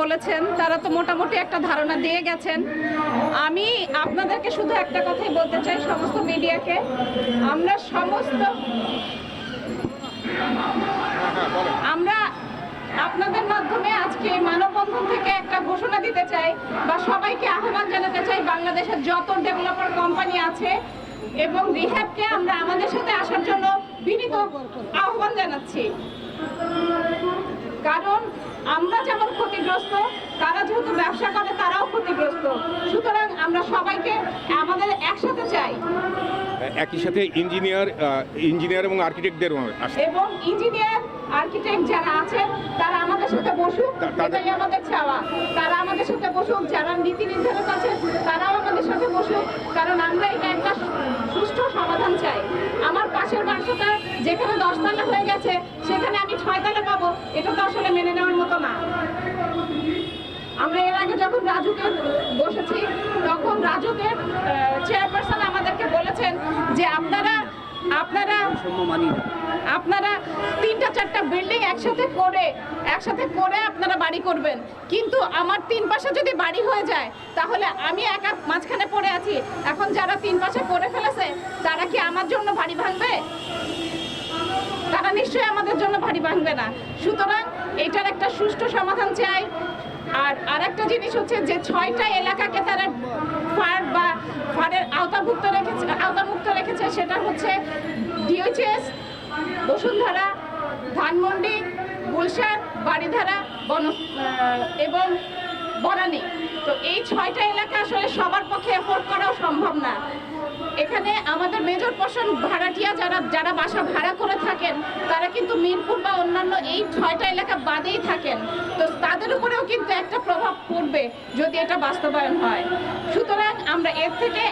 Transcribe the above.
বলেছেন, তারা তো মোটামুটি একটা ধারণা দিয়ে গেছেন। আমি আপনাদেরকে শুধু একটা কথাই বলতে চাই সমস্ত মিডিয়াকে। আমরা সমস্ত আমরা আপনাদের মাধ্যমে আজকে মানববন্ধন থেকে একটা ঘোষণা দিতে চাই বা সবাইকে আহ্বান জানাতে চাই, বাংলাদেশের যত ডেভেলপার কোম্পানি আছে এবং রিহ্যাবকে আমরা আমাদের সাথে আসার জন্য বিনীত আহ্বান জানাচ্ছি। কারণ আমরা যেমন ক্ষতিগ্রস্ত তারা যেহেতু ব্যবসা করে তারাও ক্ষতিগ্রস্ত সুতরাং আমরা সবাইকে আমাদের একসাথে চাই। একই সাথে ইঞ্জিনিয়ার ইঞ্জিনিয়ার এবং আর্কিটেক্টদের এবং ইঞ্জিনিয়ার আর্কিটেক্ট যারা আছেন তারা আমাদের সাথে বসুক এটাই আমাদের চাওয়া। তারা আমাদের সাথে বসুক যারা নীতি নির্ধারক আছেন তারাও আমাদের সাথে বসুক কারণ আমরা এটা একটা সুষ্ঠু সমাধান চাই। আমার পাশের বাসাটা যেখানে দশতলা হয়ে গেছে সেখানে আমি ছয়তলা পাবো এটা তো আসলে মেনে নেওয়ার মতো না আমরা এর আগে যখন রাজুকে বসেছি। তখন রাজুকের চেয়ারপারসন আমাদেরকে বলেছেন যে আপনারা আপনারা আপনারা তিনটা চারটা বিল্ডিং একসাথে করে একসাথে করে আপনারা বাড়ি করবেন। কিন্তু আমার তিন পাশে যদি বাড়ি হয়ে যায়, তাহলে আমি একা মাঝখানে পড়ে আছি। এখন যারা তিন পাশে করে ফেলেছে, তারা কি আমার জন্য বাড়ি ভাঙবে? তারা নিশ্চয়ই আমাদের জন্য ভাঙবে না। সুতরাং এটার একটা সুষ্ঠু সমাধান চাই। আর আরেকটা জিনিস হচ্ছে যে ছয়টা এলাকাকে তারা ফার বা ফারের আওতাভুক্ত রেখেছে আওতামুক্ত রেখেছে, সেটা হচ্ছে ডিওচএস বসুন্ধরা, ধানমন্ডি, গুলশান বাড়িধারা বন এবং বনানী। তো এই ছয়টা এলাকা এখানে আমাদের মেজর পশন ভাড়াটিয়া যারা যারা বাসা ভাড়া করে থাকেন, তারা কিন্তু মিরপুর বা অন্যান্য এই ছয়টা এলাকা বাদেই থাকেন। তো তাদের উপরেও কিন্তু একটা প্রভাব পড়বে যদি এটা বাস্তবায়ন হয়। সুতরাং আমরা এর থেকে